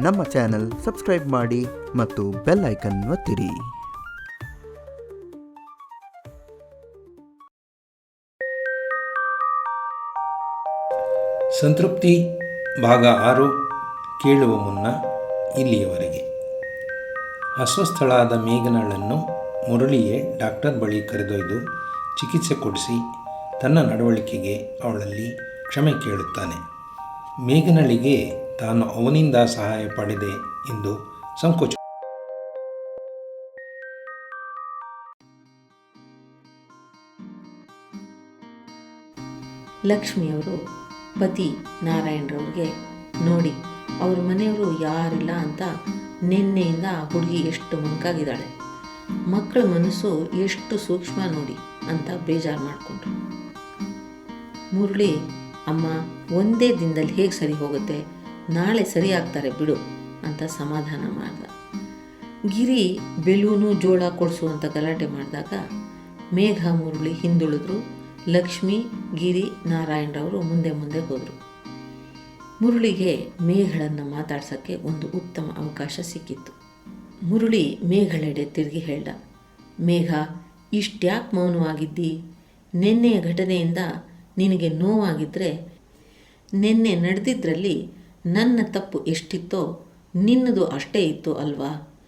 ನಮ್ಮ channel subscribe ಮಾಡಿ ಮತ್ತು ಬೆಲ್ ಐಕನ್ ಒತ್ತಿರಿ. ಸಂತೃಪ್ತಿ ಭಾಗ ಆರು ಕೇಳುವ ಮುನ್ನ ಇಲ್ಲಿಯವರೆಗೆ. ಅಸ್ವಸ್ಥಳಾದ ಮೇಘನಳನ್ನು ಮುರಳಿಯೇ ಡಾಕ್ಟರ್ ಬಳಿ ಕರೆದೊಯ್ದು ಚಿಕಿತ್ಸೆ ಕೊಡಿಸಿ ತನ್ನ ನಡವಳಿಕೆಗೆ ಅವಳಲ್ಲಿ ಕ್ಷಮೆ ಕೇಳುತ್ತಾನೆ. ಮೇಘನಳಿಗೆ ತಾನು ಅವನಿಂದ ಸಹಾಯ ಪಡೆದೆ ಎಂದು ಸಂಕೋಚ ಲಕ್ಷ್ಮಿಯವರು ಪತಿ ನಾರಾಯಣರವ್ರಿಗೆ ನೋಡಿ, ಅವ್ರ ಮನೆಯವರು ಯಾರಿಲ್ಲ ಅಂತ ನಿನ್ನೆಯಿಂದ ಆ ಹುಡುಗಿ ಎಷ್ಟು ಮಂಕಾಗಿದ್ದಾಳೆ ಮಕ್ಕಳ ಮನಸ್ಸು ಎಷ್ಟು ಸೂಕ್ಷ್ಮ ನೋಡಿ ಅಂತ ಬೇಜಾರು ಮಾಡಿಕೊಂಡ್ರು. ಮುರಳಿ, ಅಮ್ಮ, ಒಂದೇ ದಿನದಲ್ಲಿ ಹೇಗೆ ಸರಿ ಹೋಗುತ್ತೆ? ನಾಳೆ ಸರಿಯಾಗ್ತಾರೆ ಬಿಡು ಅಂತ ಸಮಾಧಾನ ಮಾಡ್ದ. ಗಿರಿ ಬೆಲೂನು ಜೋಳ ಕೊಡಿಸು ಅಂತ ಗಲಾಟೆ ಮಾಡಿದಾಗ ಮೇಘ ಮುರುಳಿ ಹಿಂದುಳಿದ್ರು. ಲಕ್ಷ್ಮಿ, ಗಿರಿ, ನಾರಾಯಣರವರು ಮುಂದೆ ಮುಂದೆ ಹೋದರು. ಮುರುಳಿಗೆ ಮೇಘಳನ್ನು ಮಾತಾಡ್ಸೋಕ್ಕೆ ಒಂದು ಉತ್ತಮ ಅವಕಾಶ ಸಿಕ್ಕಿತ್ತು. ಮುರುಳಿ ಮೇಘಳೆಡೆ ತಿರುಗಿ ಹೇಳ್ದ, ಮೇಘ, ಇಷ್ಟ್ಯಾಕೆ ಮೌನವಾಗಿದ್ದಿ? ನಿನ್ನೆಯ ಘಟನೆಯಿಂದ ನಿನಗೆ ನೋವಾಗಿದ್ದರೆ ನಿನ್ನೆ ನಡೆದಿದ್ರಲ್ಲಿ ನನ್ನ ತಪ್ಪು ಎಷ್ಟಿತ್ತೋ ನಿನ್ನದು ಅಷ್ಟೇ ಇತ್ತು ಅಲ್ವಾ?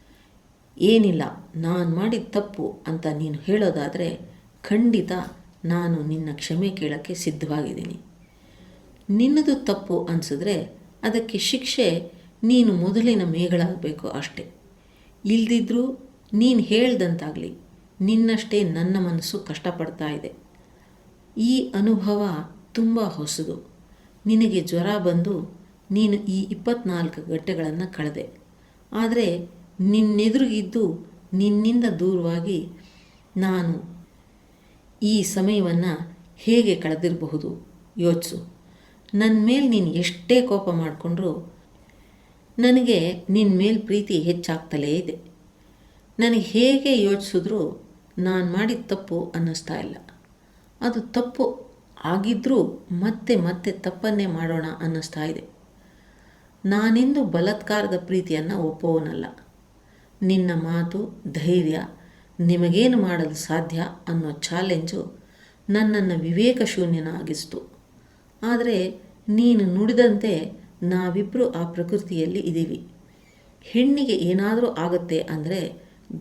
ಏನಿಲ್ಲ, ನಾನು ಮಾಡಿದ ತಪ್ಪು ಅಂತ ನೀನು ಹೇಳೋದಾದರೆ ಖಂಡಿತ ನಾನು ನಿನ್ನ ಕ್ಷಮೆ ಕೇಳೋಕ್ಕೆ ಸಿದ್ಧವಾಗಿದ್ದೀನಿ. ನಿನ್ನದು ತಪ್ಪು ಅನಿಸಿದ್ರೆ ಅದಕ್ಕೆ ಶಿಕ್ಷೆ ನೀನು ಮೊದಲಿನ ಮೇಗಳಾಗಬೇಕು ಅಷ್ಟೆ. ಇಲ್ದಿದ್ರೂ ನೀನು ಹೇಳ್ದಂತಾಗಲಿ ನಿನ್ನಷ್ಟೇ ನನ್ನ ಮನಸ್ಸು ಕಷ್ಟಪಡ್ತಾ ಇದೆ. ಈ ಅನುಭವ ತುಂಬ ಹೊಸದು. ನಿನಗೆ ಜ್ವರ ಬಂದು ನೀನು ಈ ಇಪ್ಪತ್ನಾಲ್ಕು ಗಂಟೆಗಳನ್ನು ಕಳೆದೆ. ಆದರೆ ನಿನ್ನೆದುರಿಗಿದ್ದು ನಿನ್ನಿಂದ ದೂರವಾಗಿ ನಾನು ಈ ಸಮಯವನ್ನು ಹೇಗೆ ಕಳೆದಿರಬಹುದು? ಯೋಚಿಸು. ನನ್ನ ಮೇಲೆ ನೀನು ಎಷ್ಟೇ ಕೋಪ ಮಾಡಿಕೊಂಡ್ರೂ ನನಗೆ ನಿನ್ನ ಮೇಲೆ ಪ್ರೀತಿ ಹೆಚ್ಚಾಗ್ತಲೇ ಇದೆ. ನನಗೆ ಹೇಗೆ ಯೋಚಿಸಿದ್ರೂ ನಾನು ಮಾಡಿದ ತಪ್ಪು ಅನ್ನಿಸ್ತಾ ಇಲ್ಲ. ಅದು ತಪ್ಪು ಆಗಿದ್ದರೂ ಮತ್ತೆ ಮತ್ತೆ ತಪ್ಪನ್ನೇ ಮಾಡೋಣ ಅನ್ನಿಸ್ತಾ ಇದೆ. ನಾನೆಂದು ಬಲತ್ಕಾರದ ಪ್ರೀತಿಯನ್ನು ಒಪ್ಪುವನಲ್ಲ ನಿನ್ನ ಮಾತು, ಧೈರ್ಯ ನಿಮಗೇನು ಮಾಡಲು ಸಾಧ್ಯ ಅನ್ನೋ ಚಾಲೆಂಜು ನನ್ನನ್ನು ವಿವೇಕ ಶೂನ್ಯನಾಗಿಸ್ತು. ಆದರೆ ನೀನು ನುಡಿದಂತೆ ನಾವಿಬ್ಬರು ಆ ಪ್ರಕೃತಿಯಲ್ಲಿ ಇದ್ದೀವಿ ಹೆಣ್ಣಿಗೆ ಏನಾದರೂ ಆಗುತ್ತೆ ಅಂದರೆ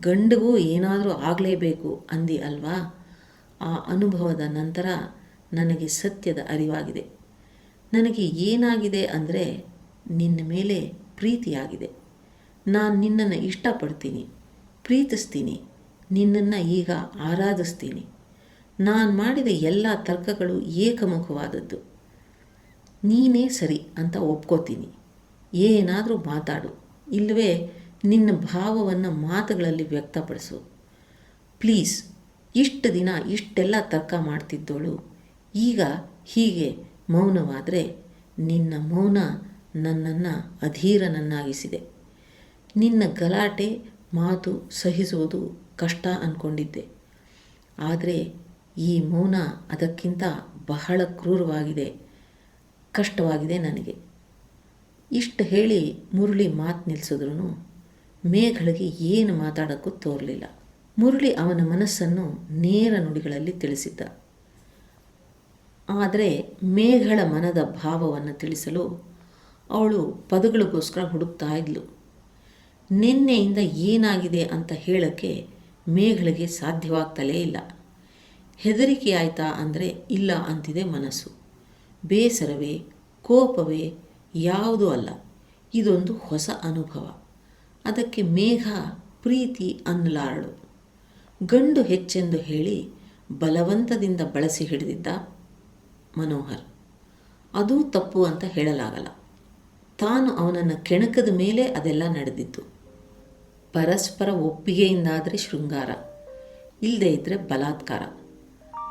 ಗಂಡಿಗೂ ಏನಾದರೂ ಆಗಲೇಬೇಕು ಅಂದಿ ಅಲ್ವಾ? ಆ ಅನುಭವದ ನಂತರ ನನಗೆ ಸತ್ಯದ ಅರಿವಾಗಿದೆ. ನನಗೆ ಏನಾಗಿದೆ ಅಂದರೆ ನಿನ್ನ ಮೇಲೆ ಪ್ರೀತಿಯಾಗಿದೆ. ನಾನು ನಿನ್ನನ್ನು ಇಷ್ಟಪಡ್ತೀನಿ, ಪ್ರೀತಿಸ್ತೀನಿ, ನಿನ್ನನ್ನು ಈಗ ಆರಾಧಿಸ್ತೀನಿ. ನಾನು ಮಾಡಿದ ಎಲ್ಲ ತರ್ಕಗಳು ಏಕಮುಖವಾದದ್ದು. ನೀನೇ ಸರಿ ಅಂತ ಒಪ್ಕೋತೀನಿ. ಏನಾದರೂ ಮಾತಾಡು ಇಲ್ಲವೇ ನಿನ್ನ ಭಾವವನ್ನು ಮಾತುಗಳಲ್ಲಿ ವ್ಯಕ್ತಪಡಿಸು. ಪ್ಲೀಸ್, ಇಷ್ಟು ದಿನ ಇಷ್ಟೆಲ್ಲ ತರ್ಕ ಮಾಡ್ತಿದ್ದೋಳು. ಈಗ ಹೀಗೆ ಮೌನವಾದರೆ ನಿನ್ನ ಮೌನ ನನ್ನನ್ನು ಅಧೀರನನ್ನಾಗಿಸಿದೆ. ನಿನ್ನ ಗಲಾಟೆ ಮಾತು ಸಹಿಸುವುದು ಕಷ್ಟ ಅಂದ್ಕೊಂಡಿದ್ದೆ ಆದರೆ ಈ ಮೌನ ಅದಕ್ಕಿಂತ ಬಹಳ ಕ್ರೂರವಾಗಿದೆ. ಕಷ್ಟವಾಗಿದೆ ನನಗೆ. ಇಷ್ಟು ಹೇಳಿ ಮುರುಳಿ ಮಾತು ನಿಲ್ಲಿಸಿದ್ರು ಮೇಘಳಿಗೆ ಏನು ಮಾತಾಡೋಕ್ಕೂ ತೋರಲಿಲ್ಲ. ಮುರುಳಿ ಅವನ ಮನಸ್ಸನ್ನು ನೇರ ನುಡಿಗಳಲ್ಲಿ ತಿಳಿಸಿದ್ದ. ಆದರೆ ಮೇಘಳ ಮನದ ಭಾವವನ್ನು ತಿಳಿಸಲು ಅವಳು ಪದಗಳಿಗೋಸ್ಕರ ಹುಡುಕ್ತಾ ಇದ್ಲು. ನಿನ್ನೆಯಿಂದ ಏನಾಗಿದೆ ಅಂತ ಹೇಳೋಕ್ಕೆ ಮೇಘಳಿಗೆ ಸಾಧ್ಯವಾಗ್ತಲೇ ಇಲ್ಲ. ಹೆದರಿಕೆ ಆಯ್ತಾ ಅಂದರೆ ಇಲ್ಲ ಅಂತಿದೆ ಮನಸ್ಸು. ಬೇಸರವೇ, ಕೋಪವೇ, ಯಾವುದೂ ಅಲ್ಲ. ಇದೊಂದು ಹೊಸ ಅನುಭವ. ಅದಕ್ಕೆ ಮೇಘ ಪ್ರೀತಿ ಅನ್ನಲಾರಳು. ಗಂಡು ಹೆಚ್ಚೆಂದು ಹೇಳಿ ಬಲವಂತದಿಂದ ಬಳಸಿ ಹಿಡಿದಿದ್ದ ಮನೋಹರ್. ಅದೂ ತಪ್ಪು ಅಂತ ಹೇಳಲಾಗಲ್ಲ. ತಾನು ಅವನನ್ನು ಕೆಣಕದ ಮೇಲೆ ಅದೆಲ್ಲ ನಡೆದಿತ್ತು. ಪರಸ್ಪರ ಒಪ್ಪಿಗೆಯಿಂದಾದರೆ ಶೃಂಗಾರ ಇಲ್ಲದೇ ಇದ್ದರೆ ಬಲಾತ್ಕಾರ.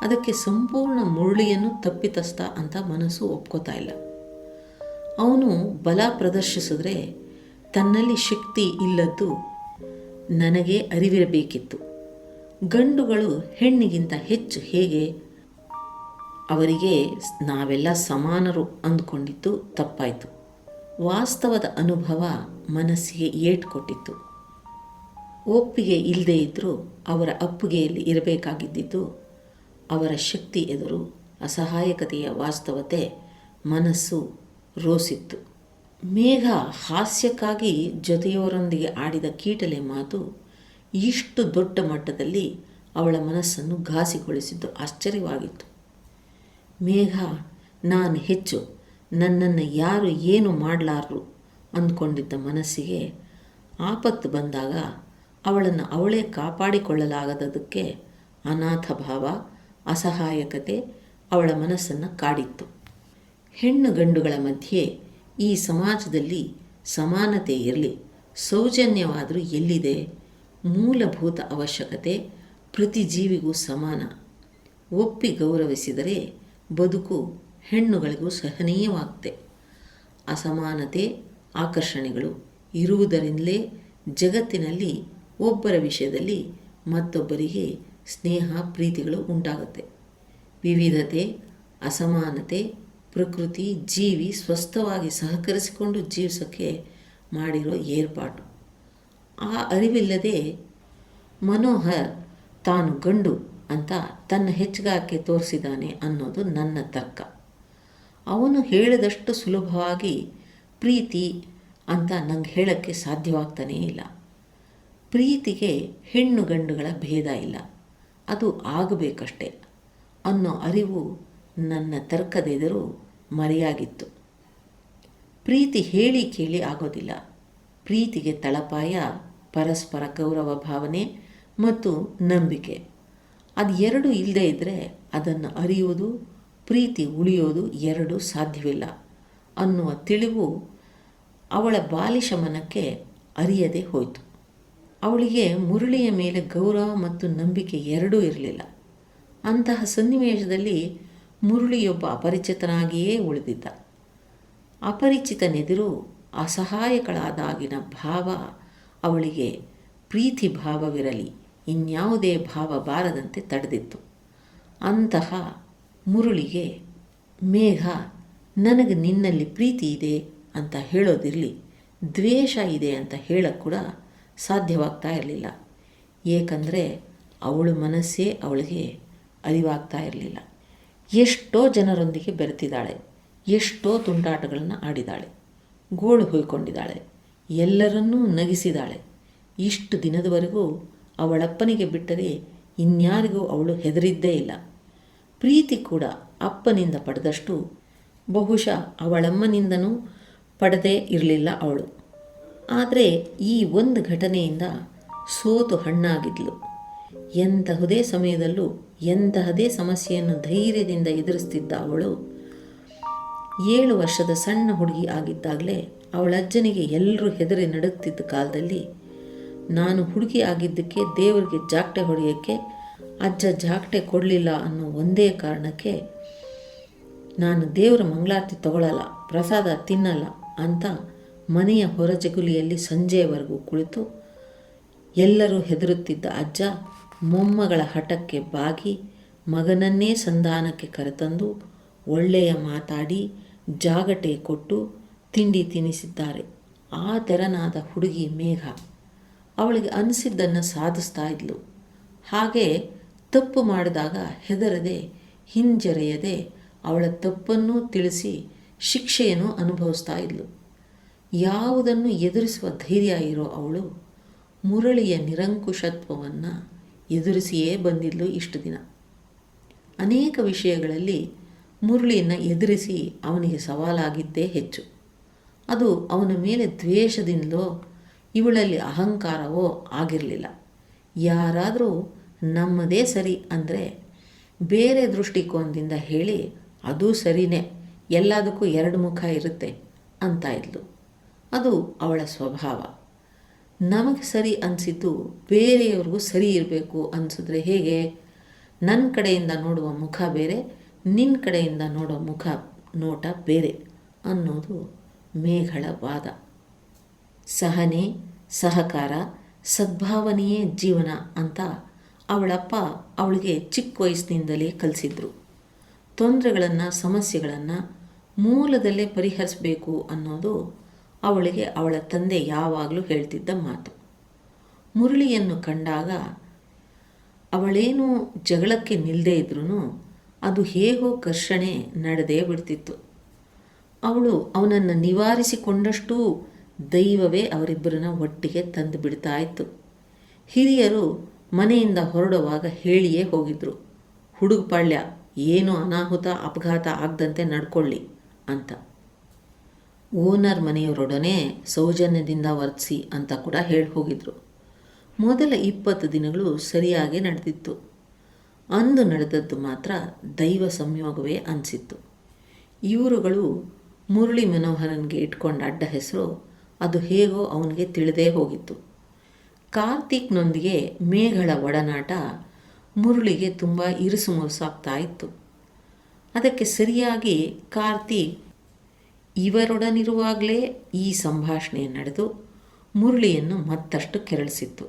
ಅದಕ್ಕೆ ಸಂಪೂರ್ಣ ಮುರಳಿಯನ್ನು ತಪ್ಪಿತಸ್ಥ ಅಂತ ಮನಸ್ಸು ಒಪ್ಕೋತಾ ಇಲ್ಲ. ಅವನು ಬಲ ಪ್ರದರ್ಶಿಸಿದ್ರೆ ತನ್ನಲ್ಲಿ ಶಕ್ತಿ ಇಲ್ಲದ್ದು ನನಗೆ ಅರಿವಿರಬೇಕಿತ್ತು. ಗಂಡುಗಳು ಹೆಣ್ಣಿಗಿಂತ ಹೆಚ್ಚು ಹೇಗೆ? ಅವರಿಗೆ ನಾವೆಲ್ಲ ಸಮಾನರು ಅಂದುಕೊಂಡಿದ್ದು ತಪ್ಪಾಯಿತು. ವಾಸ್ತವದ ಅನುಭವ ಮನಸ್ಸಿಗೆ ಏಟು ಕೊಟ್ಟಿತ್ತು ಒಪ್ಪಿಗೆ ಇಲ್ಲದೇ ಇದ್ದರೂ ಅವರ ಅಪ್ಪುಗೆಯಲ್ಲಿ ಇರಬೇಕಾಗಿದ್ದಿದ್ದು, ಅವರ ಶಕ್ತಿ ಎದುರು ಅಸಹಾಯಕತೆಯ ವಾಸ್ತವತೆ ಮನಸ್ಸು ರೋಸಿತ್ತು. ಮೇಘ ಹಾಸ್ಯಕ್ಕಾಗಿ ಜೊತೆಯವರೊಂದಿಗೆ ಆಡಿದ ಕೀಟಲೆ ಮಾತು ಇಷ್ಟು ದೊಡ್ಡ ಮಟ್ಟದಲ್ಲಿ ಅವಳ ಮನಸ್ಸನ್ನು ಘಾಸಿಗೊಳಿಸಿದ್ದು ಆಶ್ಚರ್ಯವಾಗಿತ್ತು. ಮೇಘ, ನಾನು ಹೆಚ್ಚು ನನ್ನನ್ನು ಯಾರು ಏನು ಮಾಡಲಾರರು ಅಂದ್ಕೊಂಡಿದ್ದ ಮನಸ್ಸಿಗೆ ಆಪತ್ತು ಬಂದಾಗ ಅವಳನ್ನು ಅವಳೇ ಕಾಪಾಡಿಕೊಳ್ಳಲಾಗದದಕ್ಕೆ ಅನಾಥ ಭಾವ, ಅಸಹಾಯಕತೆ ಅವಳ ಮನಸ್ಸನ್ನು ಕಾಡಿತ್ತು. ಹೆಣ್ಣು ಗಂಡುಗಳ ಮಧ್ಯೆ ಈ ಸಮಾಜದಲ್ಲಿ ಸಮಾನತೆ ಇರಲಿ, ಸೌಜನ್ಯವಾದರೂ ಎಲ್ಲಿದೆ? ಮೂಲಭೂತ ಅವಶ್ಯಕತೆ ಪ್ರತಿ ಜೀವಿಗೂ ಸಮಾನ. ಒಪ್ಪಿ ಗೌರವಿಸಿದರೆ ಬದುಕು ಹೆಣ್ಣುಗಳಿಗೂ ಸಹನೀಯವಾಗುತ್ತೆ ಅಸಮಾನತೆ, ಆಕರ್ಷಣೆಗಳು ಇರುವುದರಿಂದಲೇ ಜಗತ್ತಿನಲ್ಲಿ ಒಬ್ಬರ ವಿಷಯದಲ್ಲಿ ಮತ್ತೊಬ್ಬರಿಗೆ ಸ್ನೇಹ, ಪ್ರೀತಿಗಳು ಉಂಟಾಗುತ್ತೆ. ವಿವಿಧತೆ, ಅಸಮಾನತೆ, ಪ್ರಕೃತಿ, ಜೀವಿ ಸ್ವಸ್ಥವಾಗಿ ಸಹಕರಿಸಿಕೊಂಡು ಜೀವಿಸೋಕ್ಕೆ ಮಾಡಿರೋ ಏರ್ಪಾಟು. ಆ ಅರಿವಿಲ್ಲದೆ ಮನೋಹರ್ ತಾನು ಗಂಡು ಅಂತ ತನ್ನ ಹೆಚ್ಚಿಗಾಕೆ ತೋರಿಸಿದ್ದಾನೆ ಅನ್ನೋದು ನನ್ನ ತರ್ಕ. ಅವನು ಹೇಳಿದಷ್ಟು ಸುಲಭವಾಗಿ ಪ್ರೀತಿ ಅಂತ ನಂಗೆ ಹೇಳೋಕ್ಕೆ ಸಾಧ್ಯವಾಗ್ತಾನೇ ಇಲ್ಲ. ಪ್ರೀತಿಗೆ ಹೆಣ್ಣು ಗಂಡುಗಳ ಭೇದ ಇಲ್ಲ. ಅದು ಆಗಬೇಕಷ್ಟೆ ಅನ್ನೋ ಅರಿವು ನನ್ನ ತರ್ಕದೆದುರು ಮರೆಯಾಗಿತ್ತು. ಪ್ರೀತಿ ಹೇಳಿ ಕೇಳಿ ಆಗೋದಿಲ್ಲ. ಪ್ರೀತಿಗೆ ತಳಪಾಯ, ಪರಸ್ಪರ ಗೌರವ ಭಾವನೆ ಮತ್ತು ನಂಬಿಕೆ. ಅದು ಎರಡು ಇಲ್ಲದೇ ಇದ್ದರೆ ಅದನ್ನು ಅರಿಯುವುದು ಪ್ರೀತಿ ಉಳಿಯೋದು ಎರಡು ಸಾಧ್ಯವಿಲ್ಲ ಅನ್ನುವ ತಿಳಿವು ಅವಳ ಬಾಲಿಶ ಮನಕ್ಕೆ ಅರಿಯದೆ ಹೋಯಿತು. ಅವಳಿಗೆ ಮುರಳಿಯ ಮೇಲೆ ಗೌರವ ಮತ್ತು ನಂಬಿಕೆ ಎರಡೂ ಇರಲಿಲ್ಲ. ಅಂತಹ ಸನ್ನಿವೇಶದಲ್ಲಿ ಮುರುಳಿಯೊಬ್ಬ ಅಪರಿಚಿತನಾಗಿಯೇ ಉಳಿದಿದ್ದ. ಅಪರಿಚಿತನೆದುರು ಅಸಹಾಯಕಳಾದಾಗಿನ ಭಾವ ಅವಳಿಗೆ ಪ್ರೀತಿ ಭಾವವಿರಲಿ, ಇನ್ಯಾವುದೇ ಭಾವ ಬಾರದಂತೆ ತಡೆದಿತ್ತು. ಅಂತಹ ಮುರುಳಿಗೆ, ಮೇಘ, ನನಗೆ ನಿನ್ನಲ್ಲಿ ಪ್ರೀತಿ ಇದೆ ಅಂತ ಹೇಳೋದಿರಲಿ, ದ್ವೇಷ ಇದೆ ಅಂತ ಹೇಳೋಕ್ಕೆ ಕೂಡ ಸಾಧ್ಯವಾಗ್ತಾ ಇರಲಿಲ್ಲ. ಏಕೆಂದರೆ ಅವಳ ಮನಸ್ಸೇ ಅವಳಿಗೆ ಅರಿವಾಗ್ತಾ ಇರಲಿಲ್ಲ. ಎಷ್ಟೋ ಜನರೊಂದಿಗೆ ಬೆರೆತಿದ್ದಾಳೆ, ಎಷ್ಟೋ ತುಂಟಾಟಗಳನ್ನು ಆಡಿದಾಳೆ ಗೋಳು ಹೊಯ್ಕೊಂಡಿದ್ದಾಳೆ, ಎಲ್ಲರನ್ನೂ ನಗಿಸಿದಾಳೆ ಇಷ್ಟು ದಿನದವರೆಗೂ ಅವಳಪ್ಪನಿಗೆ ಬಿಟ್ಟರೆ ಇನ್ಯಾರಿಗೂ ಅವಳು ಹೆದರಿದ್ದೇ ಇಲ್ಲ. ಪ್ರೀತಿ ಕೂಡ ಅಪ್ಪನಿಂದ ಪಡೆದಷ್ಟು ಬಹುಶಃ ಅವಳಮ್ಮನಿಂದನೂ ಪಡೆದೇ ಇರಲಿಲ್ಲ ಅವಳು. ಆದರೆ ಈ ಒಂದು ಘಟನೆಯಿಂದ ಸೋತು ಹಣ್ಣಾಗಿದ್ಲು. ಎಂತಹುದೇ ಸಮಯದಲ್ಲೂ ಎಂತಹದೇ ಸಮಸ್ಯೆಯನ್ನು ಧೈರ್ಯದಿಂದ ಎದುರಿಸ್ತಿದ್ದ ಅವಳು ಏಳು ವರ್ಷದ ಸಣ್ಣ ಹುಡುಗಿ ಆಗಿದ್ದಾಗಲೇ ಅವಳಜ್ಜನಿಗೆ ಎಲ್ಲರೂ ಹೆದರಿ ನಡುತ್ತಿದ್ದ ಕಾಲದಲ್ಲಿ ನಾನು ಹುಡುಗಿ ಆಗಿದ್ದಕ್ಕೆ ದೇವರಿಗೆ ಜಾಕ್ಟೆ ಹೊಡೆಯೋಕ್ಕೆ ಅಜ್ಜ ಜಾಗಟೆ ಕೊಡಲಿಲ್ಲ ಅನ್ನೋ ಒಂದೇ ಕಾರಣಕ್ಕೆ ನಾನು ದೇವರ ಮಂಗಳಾರತಿ ತಗೊಳ್ಳಲ್ಲ ಪ್ರಸಾದ ತಿನ್ನಲ್ಲ ಅಂತ ಮನೆಯ ಹೊರಜಗುಲಿಯಲ್ಲಿ ಸಂಜೆಯವರೆಗೂ ಕುಳಿತು ಎಲ್ಲರೂ ಹೆದರುತ್ತಿದ್ದ ಅಜ್ಜ ಮೊಮ್ಮಗಳ ಹಠಕ್ಕೆ ಬಾಗಿ ಮಗನನ್ನೇ ಸಂಧಾನಕ್ಕೆ ಕರೆತಂದು ಒಳ್ಳೆಯ ಮಾತಾಡಿ ಜಾಗಟೆ ಕೊಟ್ಟು ತಿಂಡಿ ತಿನ್ನಿಸಿದ್ದಾರೆ ಆ ತೆರನಾದ ಹುಡುಗಿ ಮೇಘ ಅವಳಿಗೆ ಅನಿಸಿದ್ದನ್ನು ಸಾಧಿಸ್ತಾ ಇದ್ಲು. ಹಾಗೆ ತಪ್ಪು ಮಾಡಿದಾಗ ಹೆದರದೆ, ಹಿಂಜರೆಯದೆ ಅವಳ ತಪ್ಪನ್ನು ತಿಳಿಸಿ ಶಿಕ್ಷೆಯನ್ನು ಅನುಭವಿಸ್ತಾ ಇದ್ಲು. ಯಾವುದನ್ನು ಎದುರಿಸುವ ಧೈರ್ಯ ಇರೋ ಅವಳು ಮುರಳಿಯ ನಿರಂಕುಶತ್ವವನ್ನು ಎದುರಿಸಿಯೇ ಬಂದಿದ್ಲು ಇಷ್ಟು ದಿನ. ಅನೇಕ ವಿಷಯಗಳಲ್ಲಿ ಮುರಳಿಯನ್ನು ಎದುರಿಸಿ ಅವನಿಗೆ ಸವಾಲಾಗಿದ್ದೇ ಹೆಚ್ಚು. ಅದು ಅವನ ಮೇಲೆ ದ್ವೇಷದಿಂದಲೋ, ಇವಳಲ್ಲಿ ಅಹಂಕಾರವೋ ಆಗಿರಲಿಲ್ಲ. ಯಾರಾದರೂ ನಮ್ಮದೇ ಸರಿ ಅಂದರೆ ಬೇರೆ ದೃಷ್ಟಿಕೋನದಿಂದ ಹೇಳಿ ಅದು ಸರಿನೇ, ಎಲ್ಲದಕ್ಕೂ ಎರಡು ಮುಖ ಇರುತ್ತೆ ಅಂತ ಇದ್ಲು. ಅದು ಅವಳ ಸ್ವಭಾವ. ನಮಗೆ ಸರಿ ಅನಿಸಿದ್ದು ಬೇರೆಯವ್ರಿಗೂ ಸರಿ ಇರಬೇಕು ಅನಿಸಿದ್ರೆ ಹೇಗೆ? ನನ್ನ ಕಡೆಯಿಂದ ನೋಡುವ ಮುಖ ಬೇರೆ ನಿನ್ನ ಕಡೆಯಿಂದ ನೋಡೋ ಮುಖ, ನೋಟ ಬೇರೆ ಅನ್ನೋದು ಮೇಘಳ ವಾದ ಸಹನೆ, ಸಹಕಾರ, ಸದ್ಭಾವನೆಯೇ ಜೀವನ ಅಂತ ಅವಳಪ್ಪ ಅವಳಿಗೆ ಚಿಕ್ಕ ವಯಸ್ಸಿನಿಂದಲೇ ಕಲಿಸಿದ್ರು. ತೊಂದರೆಗಳನ್ನು, ಸಮಸ್ಯೆಗಳನ್ನು ಮೂಲದಲ್ಲೇ ಪರಿಹರಿಸಬೇಕು ಅನ್ನೋದು ಅವಳಿಗೆ ಅವಳ ತಂದೆ ಯಾವಾಗಲೂ ಹೇಳ್ತಿದ್ದ ಮಾತು. ಮುರಳಿಯನ್ನು ಕಂಡಾಗ ಅವಳೇನು ಜಗಳಕ್ಕೆ ನಿಲ್ಲದೇ ಇದ್ರೂ ಅದು ಹೇಗೋ ಘರ್ಷಣೆ ನಡೆದೇ ಬಿಡ್ತಿತ್ತು. ಅವಳು ಅವನನ್ನು ನಿವಾರಿಸಿಕೊಂಡಷ್ಟು ದೈವವೇ ಅವರಿಬ್ಬರನ್ನ ಒಟ್ಟಿಗೆ ತಂದು ಬಿಡ್ತಾ ಇತ್ತು. ಹಿರಿಯರು ಮನೆಯಿಂದ ಹೊರಡುವಾಗ ಹೇಳಿಯೇ ಹೋಗಿದ್ರು. ಹುಡುಗಪಾಳ್ಯ ಏನು ಅನಾಹುತ, ಅಪಘಾತ ಆಗದಂತೆ ನಡ್ಕೊಳ್ಳಿ ಅಂತ. ಓನರ್ ಮನೆಯವರೊಡನೆ ಸೌಜನ್ಯದಿಂದ ವರ್ತಿಸಿ ಅಂತ ಕೂಡ ಹೇಳಿ ಹೋಗಿದ್ರು. ಮೊದಲ ಇಪ್ಪತ್ತು ದಿನಗಳು ಸರಿಯಾಗಿ ನಡೆದಿತ್ತು. ಅಂದು ನಡೆದದ್ದು ಮಾತ್ರ ದೈವ ಸಂಯೋಗವೇ ಅನಿಸಿತ್ತು. ಇವರುಗಳು ಮುರಳಿ ಮನೋಹರನ್ಗೆ ಇಟ್ಕೊಂಡ ಅಡ್ಡ ಹೆಸರು ಅದು ಹೇಗೋ ಅವನಿಗೆ ತಿಳಿದೇ ಹೋಗಿತ್ತು. ಕಾರ್ತಿಕ್ನೊಂದಿಗೆ ಮೇಘಳ ಒಡನಾಟ ಮುರುಳಿಗೆ ತುಂಬ ಇರುಸು ಮುರುಸಾಗ್ತಾ ಇತ್ತು. ಅದಕ್ಕೆ ಸರಿಯಾಗಿ ಕಾರ್ತಿಕ್ ಇವರೊಡನಿರುವಾಗಲೇ ಈ ಸಂಭಾಷಣೆ ನಡೆದು ಮುರುಳಿಯನ್ನು ಮತ್ತಷ್ಟು ಕೆರಳಿಸಿತ್ತು.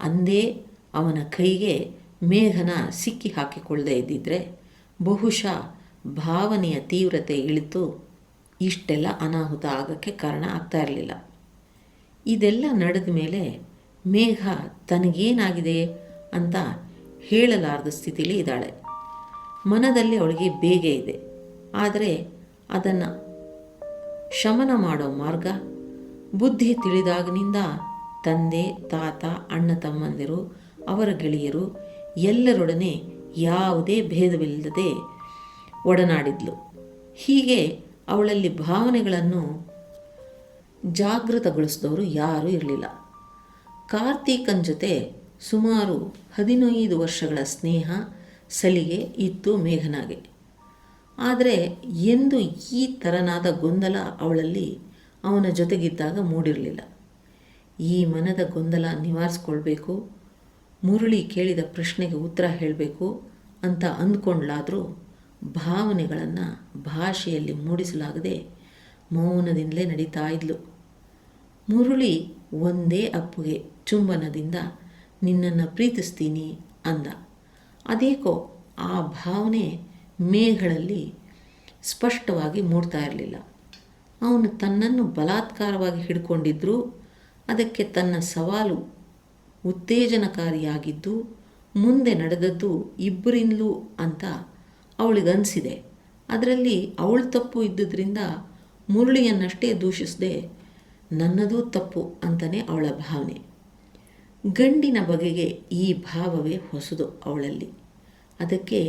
ಅಂದೇ ಅವನ ಕೈಗೆ ಮೇಘನ ಸಿಕ್ಕಿ ಹಾಕಿಕೊಳ್ಳದೇ ಇದ್ದಿದ್ರೆ ಬಹುಶಃ ಭಾವನೆಯ ತೀವ್ರತೆ ಇಳಿತು. ಇಷ್ಟೆಲ್ಲ ಅನಾಹುತ ಆಗೋಕ್ಕೆ ಕಾರಣ ಆಗ್ತಾ ಇರಲಿಲ್ಲ. ಇದೆಲ್ಲ ನಡೆದ ಮೇಲೆ ಮೇಘ ತನಗೇನಾಗಿದೆ ಅಂತ ಹೇಳಲಾರದ ಸ್ಥಿತಿಲಿ ಇದ್ದಾಳೆ. ಮನದಲ್ಲಿ ಅವಳಿಗೆ ಬೇಗ ಇದೆ. ಆದರೆ ಅದನ್ನು ಶಮನ ಮಾಡೋ ಮಾರ್ಗ ಬುದ್ಧಿ ತಿಳಿದಾಗಿನಿಂದ ತಂದೆ, ತಾತ, ಅಣ್ಣ ತಮ್ಮಂದಿರು, ಅವರ ಗೆಳೆಯರು ಎಲ್ಲರೊಡನೆ ಯಾವುದೇ ಭೇದವಿಲ್ಲದೆ ಒಡನಾಡಿದ್ಲು. ಹೀಗೆ ಅವಳಲ್ಲಿ ಭಾವನೆಗಳನ್ನು ಜಾಗೃತಗೊಳಿಸಿದವರು ಯಾರೂ ಇರಲಿಲ್ಲ. ಕಾರ್ತೀಕನ್ ಜೊತೆ ಸುಮಾರು ಹದಿನೈದು ವರ್ಷಗಳ ಸ್ನೇಹ ಸಲಿಗೆ ಇತ್ತು ಮೇಘನಾಗೆ. ಆದರೆ ಎಂದು ಈ ತರನಾದ ಗೊಂದಲ ಅವಳಲ್ಲಿ ಅವನ ಜೊತೆಗಿದ್ದಾಗ ಮೂಡಿರಲಿಲ್ಲ. ಈ ಮನದ ಗೊಂದಲ ನಿವಾರಿಸ್ಕೊಳ್ಬೇಕು, ಮುರುಳಿ ಕೇಳಿದ ಪ್ರಶ್ನೆಗೆ ಉತ್ತರ ಹೇಳಬೇಕು ಅಂತ ಅಂದ್ಕೊಂಡ್ಲಾದರೂ ಭಾವನೆಗಳನ್ನು ಭಾಷೆಯಲ್ಲಿ ಮೂಡಿಸಲಾಗದೆ ಮೌನದಿಂದಲೇ ನಡೀತಾ ಇದ್ಲು. ಮುರುಳಿ ಒಂದೇ ಅಪ್ಪುಗೆ. ಚುಂಬನದಿಂದ ನಿನ್ನನ್ನು ಪ್ರೀತಿಸ್ತೀನಿ ಅಂದ. ಅದೇಕೋ ಆ ಭಾವನೆ ಮೇಘಗಳಲ್ಲಿ ಸ್ಪಷ್ಟವಾಗಿ ಮೂಡ್ತಾ ಇರಲಿಲ್ಲ. ಅವನು ತನ್ನನ್ನು ಬಲಾತ್ಕಾರವಾಗಿ ಹಿಡ್ಕೊಂಡಿದ್ದರೂ ಅದಕ್ಕೆ ತನ್ನ ಸವಾಲು ಉತ್ತೇಜನಕಾರಿಯಾಗಿದ್ದು ಮುಂದೆ ನಡೆದದ್ದು ಇಬ್ಬರಿಂದಲೂ ಅಂತ ಅವಳಿಗನ್ಸಿದೆ. ಅದರಲ್ಲಿ ಅವಳ ತಪ್ಪು ಇದ್ದುದರಿಂದ ಮುರುಳಿಯನ್ನಷ್ಟೇ ದೂಷಿಸದೆ ನನ್ನದೂ ತಪ್ಪು ಅಂತಲೇ ಅವಳ ಭಾವನೆ. ಗಂಡಿನ ಬಗೆಗೆ ಈ ಭಾವವೇ ಹೊಸದು ಅವಳಲ್ಲಿ. ಅದಕ್ಕೆ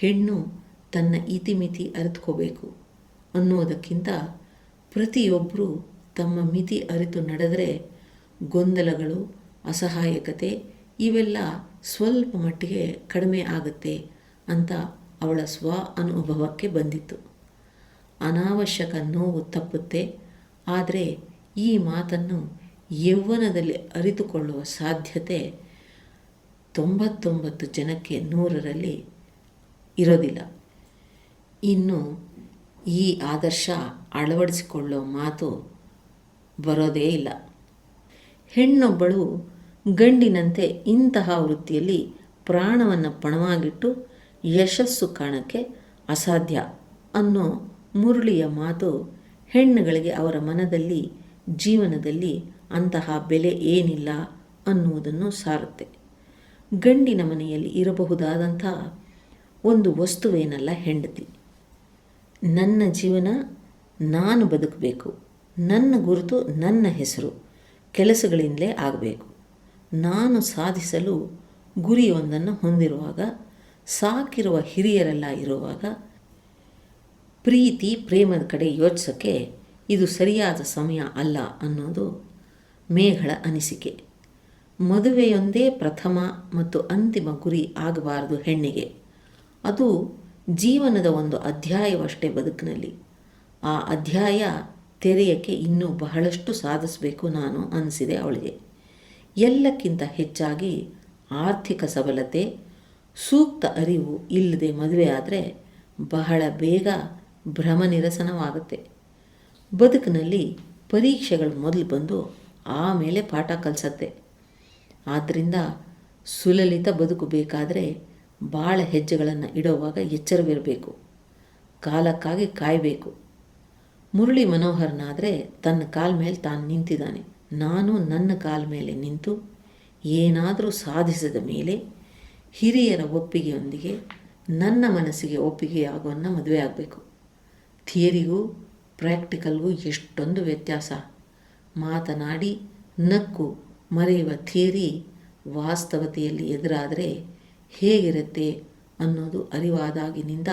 ಹೆಣ್ಣು ತನ್ನ ಇತಿಮಿತಿ ಅರಿತುಕೋಬೇಕು ಅನ್ನುವುದಕ್ಕಿಂತ ಪ್ರತಿಯೊಬ್ಬರೂ ತಮ್ಮ ಮಿತಿ ಅರಿತು ನಡೆದರೆ ಗೊಂದಲಗಳು, ಅಸಹಾಯಕತೆ ಇವೆಲ್ಲ ಸ್ವಲ್ಪ ಮಟ್ಟಿಗೆ ಕಡಿಮೆ ಆಗುತ್ತೆ ಅಂತ ಅವಳ ಸ್ವ ಅನುಭವಕ್ಕೆ ಬಂದಿತ್ತು. ಅನಾವಶ್ಯಕ ನೋವು ತಪ್ಪುತ್ತೆ, ಆದರೆ ಈ ಮಾತನ್ನು ಯೌವನದಲ್ಲಿ ಅರಿತುಕೊಳ್ಳುವ ಸಾಧ್ಯತೆ ತೊಂಬತ್ತೊಂಬತ್ತು ಜನಕ್ಕೆ ನೂರರಲ್ಲಿ ಇರೋದಿಲ್ಲ. ಇನ್ನು ಈ ಆದರ್ಶ ಅಳವಡಿಸಿಕೊಳ್ಳೋ ಮಾತು ಬರೋದೇ ಇಲ್ಲ. ಹೆಣ್ಣೊಬ್ಬಳು ಗಂಡಿನಂತೆ ಇಂತಹ ವೃತ್ತಿಯಲ್ಲಿ ಪ್ರಾಣವನ್ನು ಪಣವಾಗಿಟ್ಟು ಯಶಸ್ಸು ಕಾಣಕ್ಕೆ ಅಸಾಧ್ಯ ಅನ್ನೋ ಮುರುಳಿಯ ಮಾತು ಹೆಣ್ಣುಗಳಿಗೆ ಅವರ ಮನದಲ್ಲಿ, ಜೀವನದಲ್ಲಿ ಅಂತಹ ಬೆಲೆ ಏನಿಲ್ಲ ಅನ್ನುವುದನ್ನು ಸಾರುತ್ತೆ. ಗಂಡಿನ ಮನೆಯಲ್ಲಿ ಇರಬಹುದಾದಂಥ ಒಂದು ವಸ್ತುವೇನಲ್ಲ ಹೆಂಡತಿ. ನನ್ನ ಜೀವನ ನಾನು ಬದುಕಬೇಕು. ನನ್ನ ಗುರುತು ನನ್ನ ಹೆಸರು. ಕೆಲಸಗಳಿಂದಲೇ ಆಗಬೇಕು. ನಾನು ಸಾಧಿಸಲು ಗುರಿಯೊಂದನ್ನು ಹೊಂದಿರುವಾಗ, ಸಾಕಿರುವ ಹಿರಿಯರೆಲ್ಲ ಇರುವಾಗ ಪ್ರೀತಿ, ಪ್ರೇಮದ ಕಡೆ ಯೋಚಿಸೋಕ್ಕೆ ಇದು ಸರಿಯಾದ ಸಮಯ ಅಲ್ಲ ಅನ್ನೋದು ಮೇಘಳ ಅನಿಸಿಕೆ. ಮದುವೆಯೊಂದೇ ಪ್ರಥಮ ಮತ್ತು ಅಂತಿಮ ಗುರಿ ಆಗಬಾರದು ಹೆಣ್ಣಿಗೆ. ಅದು ಜೀವನದ ಒಂದು ಅಧ್ಯಾಯವಷ್ಟೇ ಬದುಕಿನಲ್ಲಿ. ಆ ಅಧ್ಯಾಯ ತೆರೆಯಕ್ಕೆ ಇನ್ನೂ ಬಹಳಷ್ಟು ಸಾಧಿಸಬೇಕು ನಾನು ಅನಿಸಿದೆ ಅವಳಿಗೆ. ಎಲ್ಲಕ್ಕಿಂತ ಹೆಚ್ಚಾಗಿ ಆರ್ಥಿಕ ಸಬಲತೆ, ಸೂಕ್ತ ಅರಿವು ಇಲ್ಲದೆ ಮದುವೆ ಆದರೆ ಬಹಳ ಬೇಗ ಭ್ರಮನಿರಸನವಾಗುತ್ತೆ ಬದುಕಿನಲ್ಲಿ ಪರೀಕ್ಷೆಗಳು ಮೊದಲು ಬಂದು ಆಮೇಲೆ ಪಾಠ ಕಲಿಸತ್ತೆ. ಆದ್ದರಿಂದ ಸುಲಲಿತ ಬದುಕು ಬೇಕಾದರೆ ಭಾಳ ಹೆಜ್ಜೆಗಳನ್ನು ಇಡುವಾಗ ಎಚ್ಚರವಿರಬೇಕು. ಕಾಲಕ್ಕಾಗಿ ಕಾಯಬೇಕು. ಮುರಳಿ ಮನೋಹರನಾದರೆ ತನ್ನ ಕಾಲ ಮೇಲೆ ತಾನು ನಿಂತಿದ್ದಾನೆ. ನಾನು ನನ್ನ ಕಾಲ ಮೇಲೆ ನಿಂತು ಏನಾದರೂ ಸಾಧಿಸಿದ ಮೇಲೆ ಹಿರಿಯರ ಒಪ್ಪಿಗೆಯೊಂದಿಗೆ ನನ್ನ ಮನಸ್ಸಿಗೆ ಆಗೋನ್ನ ಮದುವೆ ಆಗಬೇಕು. ಥಿಯರಿಗೂ ಪ್ರಾಕ್ಟಿಕಲ್ಗೂ ಎಷ್ಟೊಂದು ವ್ಯತ್ಯಾಸ. ಮಾತನಾಡಿ, ನಕ್ಕು ಮರೆಯುವ ಥಿಯರಿ ವಾಸ್ತವತೆಯಲ್ಲಿ ಎದುರಾದರೆ ಹೇಗಿರುತ್ತೆ ಅನ್ನೋದು ಅರಿವಾದಾಗಿನಿಂದ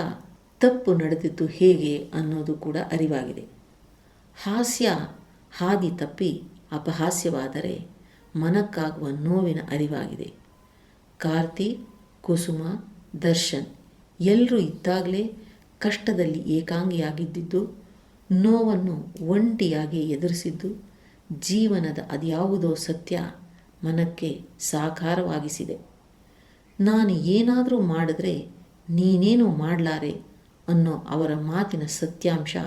ತಪ್ಪು ನಡೆದಿದ್ದು ಹೇಗೆ ಅನ್ನೋದು ಕೂಡ ಅರಿವಾಗಿದೆ. ಹಾಸ್ಯ ಹಾದಿ ತಪ್ಪಿ ಅಪಹಾಸ್ಯವಾದರೆ ಮನಕ್ಕಾಗುವ ನೋವಿನ ಅರಿವಾಗಿದೆ. ಕಾರ್ತಿ, ಕುಸುಮ, ದರ್ಶನ್ ಎಲ್ಲರೂ ಇದ್ದಾಗಲೇ ಕಷ್ಟದಲ್ಲಿ ಏಕಾಂಗಿಯಾಗಿದ್ದಿದ್ದು, ನೋವನ್ನು ಒಂಟಿಯಾಗಿ ಎದುರಿಸಿದ್ದು ಜೀವನದ ಅದ್ಯಾವುದೋ ಸತ್ಯ ಮನಕ್ಕೆ ಸಾಕಾರವಾಗಿಸಿದೆ. ನಾನು ಏನಾದರೂ ಮಾಡಿದ್ರೆ ನೀನೇನು ಮಾಡಲಾರೆ ಅನ್ನೋ ಅವರ ಮಾತಿನ ಸತ್ಯಾಂಶ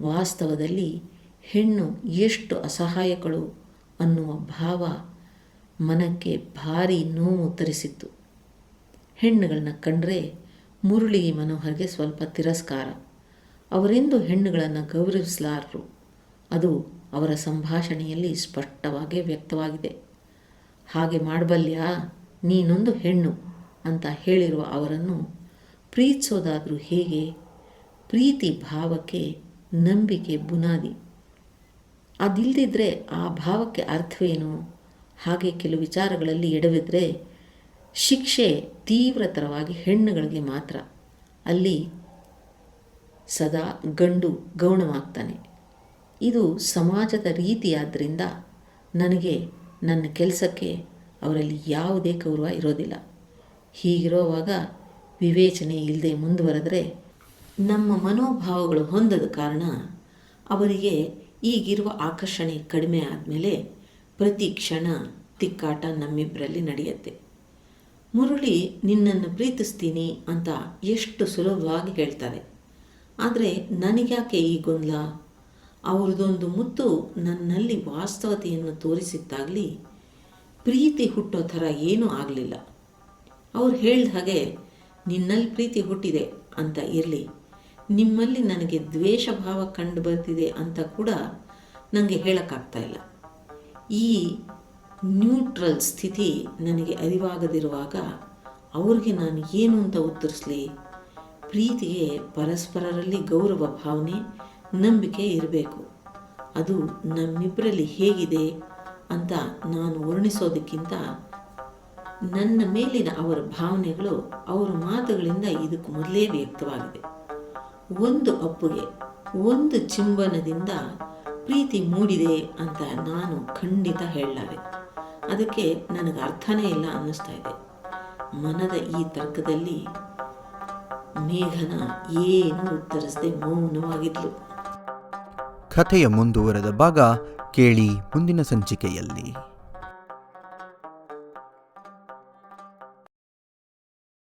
ವಾಸ್ತವದಲ್ಲಿ ಹೆಣ್ಣು ಎಷ್ಟು ಅಸಹಾಯಕಳು ಅನ್ನುವ ಭಾವ ಮನಕ್ಕೆ ಭಾರಿ ನೋವು ತರಿಸಿತ್ತು. ಹೆಣ್ಣುಗಳನ್ನ ಕಂಡ್ರೆ ಮುರುಳಿ ಮನೋಹರ್ಗೆ ಸ್ವಲ್ಪ ತಿರಸ್ಕಾರ. ಅವರೆಂದು ಹೆಣ್ಣುಗಳನ್ನು ಗೌರವಿಸಲಾರರು? ಅದು ಅವರ ಸಂಭಾಷಣೆಯಲ್ಲಿ ಸ್ಪಷ್ಟವಾಗಿ ವ್ಯಕ್ತವಾಗಿದೆ. ಹಾಗೆ ಮಾಡಬಲ್ಯ? ನೀನೊಂದು ಹೆಣ್ಣು ಅಂತ ಹೇಳಿರುವ ಅವರನ್ನು ಪ್ರೀತಿಸೋದಾದರೂ ಹೇಗೆ? ಪ್ರೀತಿ ಭಾವಕ್ಕೆ ನಂಬಿಕೆ ಬುನಾದಿ. ಅದಿಲ್ಲದಿದ್ದರೆ ಆ ಭಾವಕ್ಕೆ ಅರ್ಥವೇನು? ಹಾಗೆ ಕೆಲವು ವಿಚಾರಗಳಲ್ಲಿ ಎಡವಿದ್ರೆ ಶಿಕ್ಷೆ ತೀವ್ರತರವಾಗಿ ಹೆಣ್ಣುಗಳಿಗೆ ಮಾತ್ರ. ಅಲ್ಲಿ ಸದಾ ಗಂಡು ಗೌಣವಾಗ್ತಾನೆ. ಇದು ಸಮಾಜದ ರೀತಿಯಾದ್ದರಿಂದ ನನಗೆ ನನ್ನ ಕೆಲಸಕ್ಕೆ ಅವರಲ್ಲಿ ಯಾವುದೇ ಗೌರವ ಇರೋದಿಲ್ಲ. ಹೀಗಿರುವಾಗ ವಿವೇಚನೆ ಇಲ್ಲದೆ ಮುಂದುವರೆದರೆ ನಮ್ಮ ಮನೋಭಾವಗಳು ಹೊಂದದ ಕಾರಣ ಅವರಿಗೆ ಈಗಿರುವ ಆಕರ್ಷಣೆ ಕಡಿಮೆ ಆದಮೇಲೆ ಪ್ರತಿ ಕ್ಷಣ ತಿಕ್ಕಾಟ ನಮ್ಮಿಬ್ಬರಲ್ಲಿ ನಡೆಯುತ್ತೆ. ಮುರುಳಿ, ನಿನ್ನನ್ನು ಪ್ರೀತಿಸ್ತೀನಿ ಅಂತ ಎಷ್ಟು ಸುಲಭವಾಗಿ ಹೇಳ್ತಾರೆ. ಆದರೆ ನನಗ್ಯಾಕೆ ಈ ಗೊಂದಲ? ಅವ್ರದ್ದೊಂದು ಮುತ್ತು ನನ್ನಲ್ಲಿ ವಾಸ್ತವತೆಯನ್ನು ತೋರಿಸಿದ್ದಾಗಲಿ ಪ್ರೀತಿ ಹುಟ್ಟೋ ಥರ ಏನೂ ಆಗಲಿಲ್ಲ. ಅವ್ರು ಹೇಳ್ದ ಹಾಗೆ, ನಿನ್ನಲ್ಲಿ ಪ್ರೀತಿ ಹುಟ್ಟಿದೆ ಅಂತ ಇರಲಿ. ನಿಮ್ಮಲ್ಲಿ ನನಗೆ ದ್ವೇಷ ಭಾವ ಕಂಡು ಬರ್ತಿದೆ ಅಂತ ಕೂಡ ನನಗೆ ಹೇಳೋಕ್ಕಾಗ್ತಾ ಇಲ್ಲ. ಈ ನ್ಯೂಟ್ರಲ್ ಸ್ಥಿತಿ ನನಗೆ ಅರಿವಾಗದಿರುವಾಗ ಅವ್ರಿಗೆ ನಾನು ಏನು ಅಂತ ಉತ್ತರಿಸಲಿ? ಪ್ರೀತಿಗೆ ಪರಸ್ಪರರಲ್ಲಿ ಗೌರವ, ಭಾವನೆ ನಂಬಿಕೆ ಇರಬೇಕು. ಅದು ನಮ್ಮಿಬ್ಬರಲ್ಲಿ ಹೇಗಿದೆ ಅಂತ ನಾನು ವರ್ಣಿಸೋದಕ್ಕಿಂತ ನನ್ನ ಮೇಲಿನ ಅವರ ಭಾವನೆಗಳು ಅವರ ಮಾತುಗಳಿಂದ ಇದಕ್ಕೆ ಮೊದಲೇ ವ್ಯಕ್ತವಾಗಿದೆ. ಒಂದು ಅಪ್ಪುಗೆ, ಒಂದು ಚಿಂಬನದಿಂದ ಪ್ರೀತಿ ಮೂಡಿದೆ ಅಂತ ನಾನು ಖಂಡಿತ ಹೇಳಲಾರೆ. ಅದಕ್ಕೆ ನನಗೆ ಅರ್ಥನೇ ಇಲ್ಲ ಅನ್ನಿಸ್ತಾ ಇದೆ. ಮನದ ಈ ತರ್ಕದಲ್ಲಿ ಮೇಘನ ಏನು ಉತ್ತರಿಸದೆ ಮೌನವಾಗಿದ್ಲು. ಕಥೆಯ ಮುಂದುವರೆದ ಭಾಗ ಕೇಳಿ ಮುಂದಿನ ಸಂಚಿಕೆಯಲ್ಲಿ.